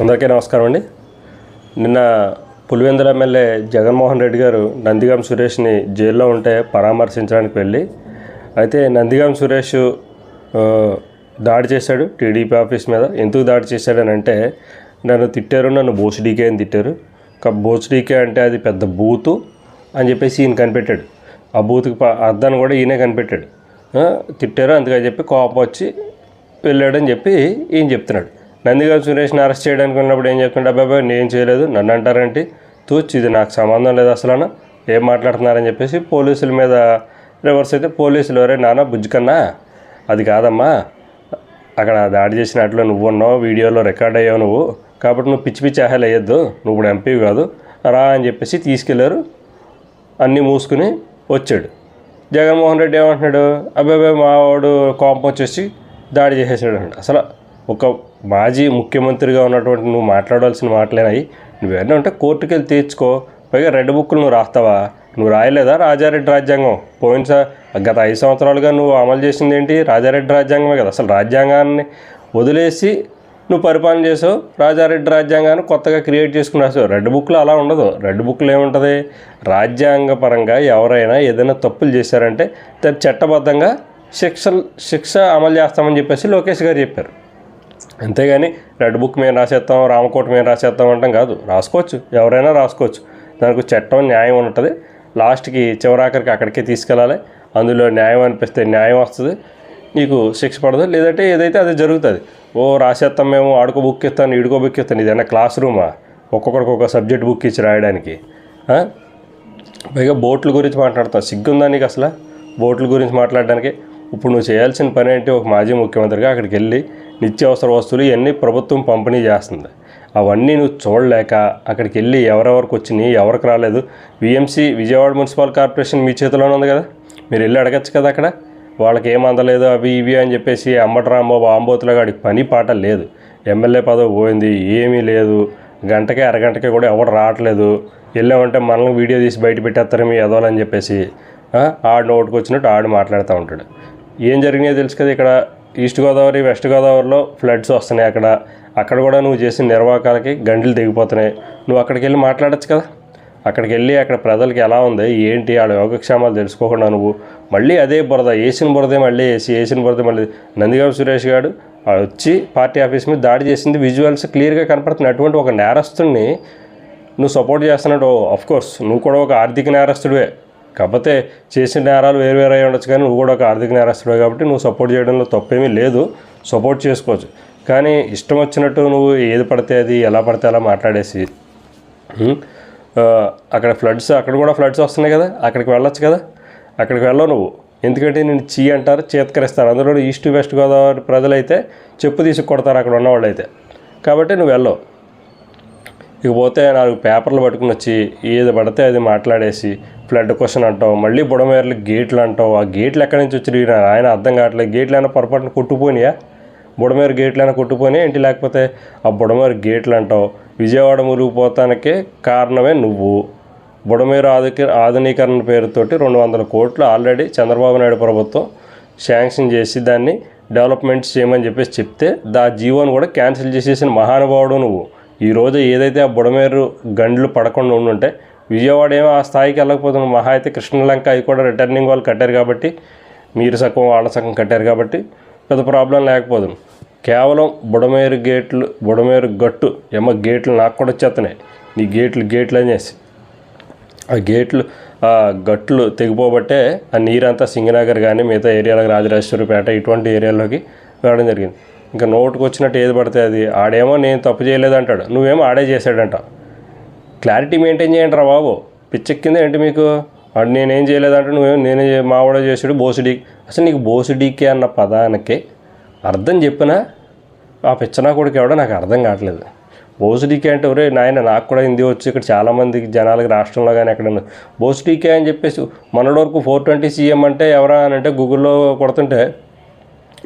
అందరికీ నమస్కారం అండి. నిన్న పులివెందుల ఎమ్మెల్యే జగన్మోహన్ రెడ్డి గారు నందిగాం సురేష్ని జైల్లో ఉంటే పరామర్శించడానికి వెళ్ళి అయితే నందిగాం సురేష్ దాడి చేశాడు టీడీపీ ఆఫీస్ మీద. ఎందుకు దాడి చేశాడని అంటే నన్ను తిట్టారు నన్ను బోసుడీకే అని తిట్టారు. కా బోసుడీకే అంటే అది పెద్ద బూతు అని చెప్పేసి ఈయన కనిపెట్టాడు. ఆ బూత్కి ప- అర్థాన్ని కూడా ఈయనే కనిపెట్టాడు. తిట్టారు అందుకని చెప్పి కోపం వచ్చి వెళ్ళాడని చెప్పి ఈయన చెప్తున్నాడు. నందిగాం సురేష్ని అరెస్ట్ చేయడానికి ఉన్నప్పుడు ఏం చెప్తుంటే అబ్బాయి నేను చేయలేదు నన్ను అంటారంటే? తూచి ఇది నాకు సంబంధం లేదు అసలు ఏం మాట్లాడుతున్నారని చెప్పేసి పోలీసుల మీద రివర్స్ అయితే పోలీసులు ఎవరే నాన్న బుజ్జికన్నా అది కాదమ్మా అక్కడ దాడి చేసినట్లు నువ్వు ఉన్నావు వీడియోలో రికార్డ్ అయ్యావు నువ్వు కాబట్టి నువ్వు పిచ్చి పిచ్చి ఆహలు వేయొద్దు నువ్వు ఇప్పుడు ఎంపీ కాదు రా అని చెప్పేసి తీసుకెళ్ళారు అన్నీ మూసుకుని వచ్చాడు. జగన్మోహన్ రెడ్డి ఏమంటున్నాడు అబ్బాయి మా వాడు కోపం వచ్చేసి దాడి చేసేసాడు అసలు ఒక మాజీ ముఖ్యమంత్రిగా ఉన్నటువంటి నువ్వు మాట్లాడాల్సిన మాటలేనాయి నువ్వేనా ఉంటే కోర్టుకి వెళ్ళి తీర్చుకో. పైగా రెడ్ బుక్లు నువ్వు రాస్తావా? నువ్వు రాయలేదా రాజారెడ్డి రాజ్యాంగం? పోయినసారి గత ఐదు సంవత్సరాలుగా నువ్వు అమలు చేసింది ఏంటి? రాజారెడ్డి రాజ్యాంగమే కదా. అసలు రాజ్యాంగాన్ని వదిలేసి నువ్వు పరిపాలన చేసావు. రాజారెడ్డి రాజ్యాంగాన్ని కొత్తగా క్రియేట్ చేసుకుని రాసావు. రెడ్ బుక్లో అలా ఉండదు. రెడ్ బుక్లో ఏముంటుంది? రాజ్యాంగపరంగా ఎవరైనా ఏదైనా తప్పులు చేశారంటే దాన్ని చట్టబద్ధంగా శిక్ష శిక్ష అమలు చేస్తామని చెప్పేసి లోకేష్ గారు చెప్పారు. అంతేగాని రెడ్ బుక్ మేము రాసేస్తాం రామకోట మేము రాసేస్తాం అంటాం కాదు. రాసుకోవచ్చు. ఎవరైనా రాసుకోవచ్చు. దానికి చట్టం న్యాయం ఉంటుంది. లాస్ట్కి చివరాఖరికి అక్కడికే తీసుకెళ్ళాలి. అందులో న్యాయం అనిపిస్తే న్యాయం వస్తుంది. నీకు శిక్ష పడదు. లేదంటే ఏదైతే అది జరుగుతుంది. ఓ రాసేస్తాం మేము ఆడుకో బుక్ ఇస్తాను ఇడుకో బుక్ ఇస్తాను. ఇదైనా క్లాస్ రూమా? ఒక్కొక్కడికి ఒక సబ్జెక్ట్ బుక్ ఇచ్చి రాయడానికి. పైగా బోట్ల గురించి మాట్లాడతాం సిగ్గుందా నీకు అసలు? బోట్ల గురించి మాట్లాడడానికి. ఇప్పుడు నువ్వు చేయాల్సిన పని ఏంటి? ఒక మాజీ ముఖ్యమంత్రిగా అక్కడికి వెళ్ళి నిత్యావసర వస్తువులు ఇవన్నీ ప్రభుత్వం పంపిణీ చేస్తుంది. అవన్నీ నువ్వు చూడలేక అక్కడికి వెళ్ళి ఎవరెవరికి వచ్చినాయి ఎవరికి రాలేదు. విఎంసీ విజయవాడ మున్సిపల్ కార్పొరేషన్ మీ చేతిలోనే ఉంది కదా? మీరు వెళ్ళి అడగచ్చు కదా అక్కడ? వాళ్ళకి ఏం అందలేదు అవి ఇవి అని చెప్పేసి అంబటి రాంబాబు ఆంబోతులో గాడికి పని పాట లేదు. ఎమ్మెల్యే పదవి పోయింది ఏమీ లేదు. గంటకే అరగంటకే కూడా ఎవరు రావట్లేదు. వెళ్ళామంటే మనల్ని వీడియో తీసి బయట పెట్టేస్తారు మీ ఎదవాలని చెప్పేసి. ఆడు నోటుకు వచ్చినట్టు ఆడు మాట్లాడుతూ ఉంటాడు. ఏం జరిగినాయో తెలుసు కదా ఇక్కడ? ఈస్ట్ గోదావరి వెస్ట్ గోదావరిలో ఫ్లడ్స్ వస్తున్నాయి అక్కడ. అక్కడ కూడా నువ్వు చేసిన నిర్వాహకాలకి గంటలు దిగిపోతున్నాయి నువ్వు అక్కడికి వెళ్ళి మాట్లాడచ్చు కదా. అక్కడికి వెళ్ళి అక్కడ ప్రజలకి ఎలా ఉంది? ఏంటి? ఆడ యోగక్షేమాలు తెలుసుకోకుండా నువ్వు మళ్ళీ అదే బురద వేసిన బురదే మళ్ళీ వేసి వేసిన బురద మళ్ళీ నందిగాం సురేష్ గారు వచ్చి పార్టీ ఆఫీస్ మీద దాడి చేసింది. విజువల్స్ క్లియర్గా కనపడుతుంది అటువంటి ఒక నేరస్తుడిని నువ్వు సపోర్ట్ చేస్తున్నట్టు ఆఫ్ కోర్స్ నువ్వు కూడా ఒక ఆర్థిక నేరస్తుడివే. కాకపోతే చేసిన నేరాలు వేరు అయి ఉండొచ్చు కానీ నువ్వు కూడా ఒక ఆర్థిక నేరస్తుడే కాబట్టి నువ్వు సపోర్ట్ చేయడంలో తప్పేమీ లేదు. సపోర్ట్ చేసుకోవచ్చు. కానీ ఇష్టం వచ్చినట్టు నువ్వు ఏది పడితే అది ఎలా పడితే అలా మాట్లాడేసి అక్కడ ఫ్లడ్స్ అక్కడ కూడా ఫ్లడ్స్ వస్తున్నాయి కదా అక్కడికి వెళ్ళొచ్చు కదా అక్కడికి వెళ్ళవు నువ్వు. ఎందుకంటే నేను చీ అంటారు చేతకరిస్తారు. అందులో ఈస్ట్ వెస్ట్ గోదావరి ప్రజలైతే చెప్పు తీసుకు కొడతారు అక్కడ ఉన్నవాళ్ళు అయితే కాబట్టి నువ్వు వెళ్ళవు. ఇకపోతే నాలుగు పేపర్లు పట్టుకుని వచ్చి ఏది పడితే అది మాట్లాడేసి ఫ్లడ్ క్వశ్చన్ అంటావు మళ్ళీ బుడమేర్లు గేట్లు అంటావు. ఆ గేట్లు ఎక్కడి నుంచి వచ్చి ఆయన అర్థం కావట్లేదు. గేట్లు అయినా పొరపాటున కొట్టుపోయినాయా బుడమేరు గేట్లు అయినా కొట్టుపోయినాయి ఏంటి లేకపోతే ఆ బుడమేరు గేట్లు అంటావు? విజయవాడ మురిగిపోతానికే కారణమే నువ్వు. బుడమేరు ఆధుకి ఆధునీకరణ పేరుతోటి రెండు వందల కోట్లు ఆల్రెడీ చంద్రబాబు నాయుడు ప్రభుత్వం శాంక్షన్ చేసి దాన్ని డెవలప్మెంట్స్ చేయమని చెప్పేసి చెప్తే దా జీవోని కూడా క్యాన్సిల్ చేసేసిన మహానుభావుడు నువ్వు. ఈరోజు ఏదైతే ఆ బుడమేరు గండ్లు పడకుండా ఉండుంటే విజయవాడ ఏమో ఆ స్థాయికి వెళ్ళకపోతున్నాం మహా అయితే కృష్ణలంక అవి కూడా రిటర్నింగ్ వాళ్ళు కట్టారు కాబట్టి మీరు సగం వాళ్ళ సగం కట్టారు కాబట్టి పెద్ద ప్రాబ్లం లేకపోదు. కేవలం బుడమేరు గేట్లు బుడమేరు గట్టు ఏమో గేట్లు నాకు కూడా వచ్చేస్తున్నాయి నీ గేట్లు గేట్లు అనేసి ఆ గేట్లు ఆ గట్లు తెగిపోబట్టే ఆ నీరంతా సింగనగర్ కానీ మిగతా ఏరియాలకు రాజరాజేశ్వరిపేట ఇటువంటి ఏరియాలోకి వెళ్ళడం జరిగింది. ఇంకా నోటుకు వచ్చినట్టు ఏది పడితే అది. ఆడేమో నేను తప్పు చేయలేదు అంటాడు నువ్వేమో ఆడే చేశాడంట. క్లారిటీ మెయింటైన్ చేయండి రా బాబు. పిచ్చెక్కింద ఏంటి మీకు? వాడు నేనేం చేయలేదంటే నువ్వేం నేనే మావాడో చేసాడు బోసుడి అసలు నీకు బోసుడికి అన్న పదానికి అర్థం చెప్పినా ఆ పిచ్చనా కొడుకు ఎవడో నాకు అర్థం కావట్లేదు. బోసుడికే అంటే ఒరే నాయన నాకు కూడా హిందీ వచ్చి ఇక్కడ చాలామంది జనాలకు రాష్ట్రంలో కానీ ఎక్కడ బోసుడికే అని చెప్పేసి మొన్నటి వరకు ఫోర్ ట్వంటీ సీఎం అంటే ఎవరా అని అంటే గూగుల్లో కొడుతుంటే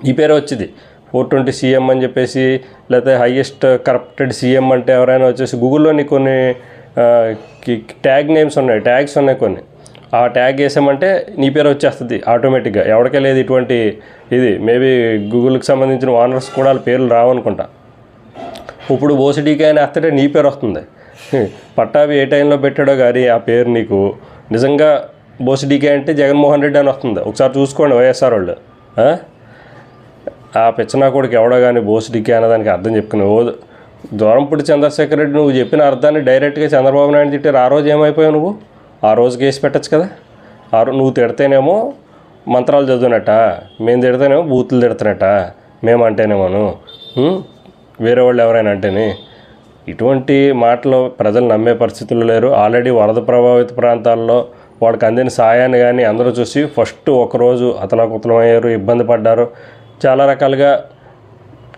ఈ పేరే వచ్చింది. ఫోర్ ట్వంటీ సీఎం అని చెప్పేసి లేకపోతే హైయెస్ట్ కరప్టెడ్ సీఎం అంటే ఎవరైనా వచ్చేసి గూగుల్లో కొన్ని ట్యాగ్ నేమ్స్ ఉన్నాయి ట్యాగ్స్ ఉన్నాయి కొన్ని. ఆ ట్యాగ్ వేసామంటే నీ పేరు వచ్చేస్తుంది ఆటోమేటిక్గా. ఎవరికే లేదు ఇటువంటి ఇది. మేబీ గూగుల్కి సంబంధించిన ఓనర్స్ కూడా వాళ్ళ పేర్లు రావనుకుంటా. ఇప్పుడు ఓసిడీకే అని వస్తే నీ పేరు వస్తుంది. పట్టాభి ఏ టైంలో పెట్టాడో కానీ ఆ పేరు నీకు నిజంగా బోసిడీకే అంటే జగన్మోహన్ రెడ్డి అని వస్తుంది. ఒకసారి చూసుకోండి వైఎస్ఆర్ వాళ్ళు. ఆ? ఆ పిచ్చనా కొడుకు ఎవడో కానీ బోసిడీకే అన్నదానికి అర్థం చెప్పుకుని దూరంపూడి చంద్రశేఖర్ రెడ్డి నువ్వు చెప్పిన అర్థాన్ని డైరెక్ట్గా చంద్రబాబు నాయుడు తిట్టారు. ఆ రోజు ఏమైపోయావు నువ్వు? ఆ రోజు కేసు పెట్టచ్చు కదా? ఆ రోజు నువ్వు తిడితేనేమో మంత్రాలు చదివినట్ట? మేము తిడితేనేమో బూతులు తిడుతున్నట్ట? మేము అంటేనేమోను? వేరే వాళ్ళు ఎవరైనా అంటేనే? ఇటువంటి మాటలు ప్రజలు నమ్మే పరిస్థితులు లేరు. ఆల్రెడీ వరద ప్రభావిత ప్రాంతాల్లో వాళ్ళకి అందిన సాయాన్ని కానీ అందరూ చూసి ఫస్ట్ ఒకరోజు అతలాకుతలమయ్యారు ఇబ్బంది పడ్డారు. చాలా రకాలుగా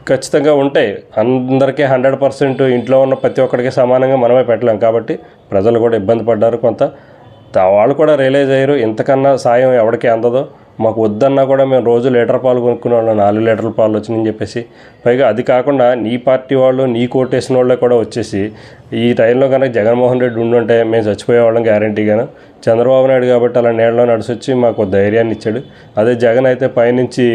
ఖచ్చితంగా ఉంటాయి. అందరికీ హండ్రెడ్ పర్సెంట్ ఇంట్లో ఉన్న ప్రతి ఒక్కరికి సమానంగా మనమే పెట్టలేం. కాబట్టి ప్రజలు కూడా ఇబ్బంది పడ్డారు కొంత. వాళ్ళు కూడా రియలైజ్ అయ్యారు. ఇంతకన్నా సాయం ఎవరికి అందదో. మాకు వద్దన్నా కూడా మేము రోజు లీటర్ పాలు కొనుక్కునే వాళ్ళం. నాలుగు లీటర్ల పాలు వచ్చిందని చెప్పేసి. పైగా అది కాకుండా నీ పార్టీ వాళ్ళు నీ కోటేసిన వాళ్ళే కూడా వచ్చేసి ఈ టైంలో కనుక జగన్మోహన్ రెడ్డి ఉండుంటే మేము చచ్చిపోయేవాళ్ళం గ్యారంటీగాను. చంద్రబాబు నాయుడు కాబట్టి అలా నీళ్ళలో నడిచొచ్చి మాకు ధైర్యాన్ని ఇచ్చాడు. అదే జగన్ అయితే పైనుంచి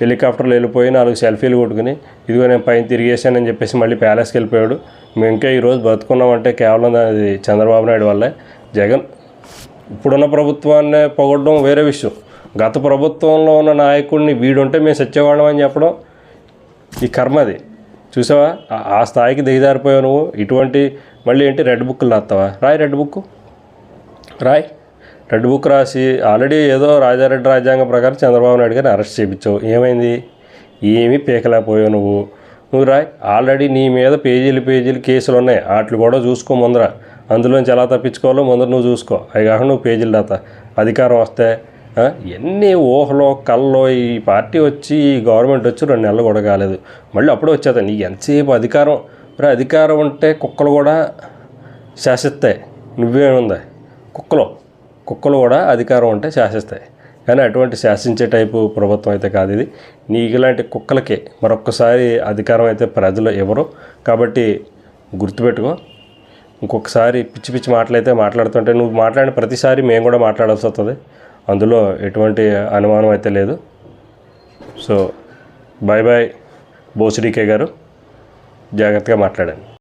హెలికాప్టర్లో వెళ్ళిపోయి నాలుగు సెల్ఫీలు కొట్టుకుని ఇదిగో నేను పైన తిరిగేసానని చెప్పేసి మళ్ళీ ప్యాలెస్కి వెళ్ళిపోయాడు. మేము ఇంకా ఈరోజు బతుకున్నామంటే కేవలం అది చంద్రబాబు నాయుడు వల్లే. జగన్ ఇప్పుడున్న ప్రభుత్వాన్ని పొగడడం వేరే విషయం. గత ప్రభుత్వంలో ఉన్న నాయకుడిని వీడుంటే మేము సచ్చేవాళ్ళం అని చెప్పడం ఈ కర్మ అది. చూసావా? ఆ- స్థాయికి దిగజారిపోయావు నువ్వు. ఇటువంటి మళ్ళీ ఏంటి? రెడ్ బుక్లు రాస్తావా? రాయ్ రెడ్ బుక్ రాయ్. రెడ్ బుక్ రాసి ఆల్రెడీ ఏదో రాజారెడ్డి రాజ్యాంగం ప్రకారం చంద్రబాబు నాయుడు గారిని అరెస్ట్ చేయించావు. ఏమైంది? ఏమీ పీకలేకపోయావు నువ్వు. నువ్వు రాయ్ ఆల్రెడీ నీ మీద పేజీలు పేజీలు కేసులు ఉన్నాయి. వాటిని కూడా చూసుకో ముందర. అందులోంచి ఎలా తప్పించుకోవాలో ముందర నువ్వు చూసుకో. అవి కాకుండా నువ్వు పేజీలు రాత అధికారం వస్తే ఎన్ని ఊహలో కల్లో ఈ పార్టీ వచ్చి ఈ గవర్నమెంట్ వచ్చి రెండు నెలలు కూడా కాలేదు. మళ్ళీ అప్పుడే వచ్చేది. నీకు ఎంతసేపు అధికారం? మరి అధికారం ఉంటే కుక్కలు కూడా శాసిస్తాయి. నువ్వేముంది? కుక్కలు. కుక్కలు కూడా అధికారం ఉంటే శాసిస్తాయి. కానీ అటువంటి శాసించే టైపు ప్రభుత్వం అయితే కాదు ఇది. నీకు ఇలాంటి కుక్కలకే మరొకసారి అధికారం అయితే ప్రజలు ఎవరు కాబట్టి గుర్తుపెట్టుకో ఇంకొకసారి పిచ్చి పిచ్చి మాటలైతే మాట్లాడుతుంటే నువ్వు మాట్లాడిన ప్రతిసారి మేము కూడా మాట్లాడాల్సి వస్తుంది. అందులో ఎటువంటి అనుమానం అయితే లేదు. సో బాయ్ బాయ్ బోసిడీకే గారు. జాగ్రత్తగా మాట్లాడండి.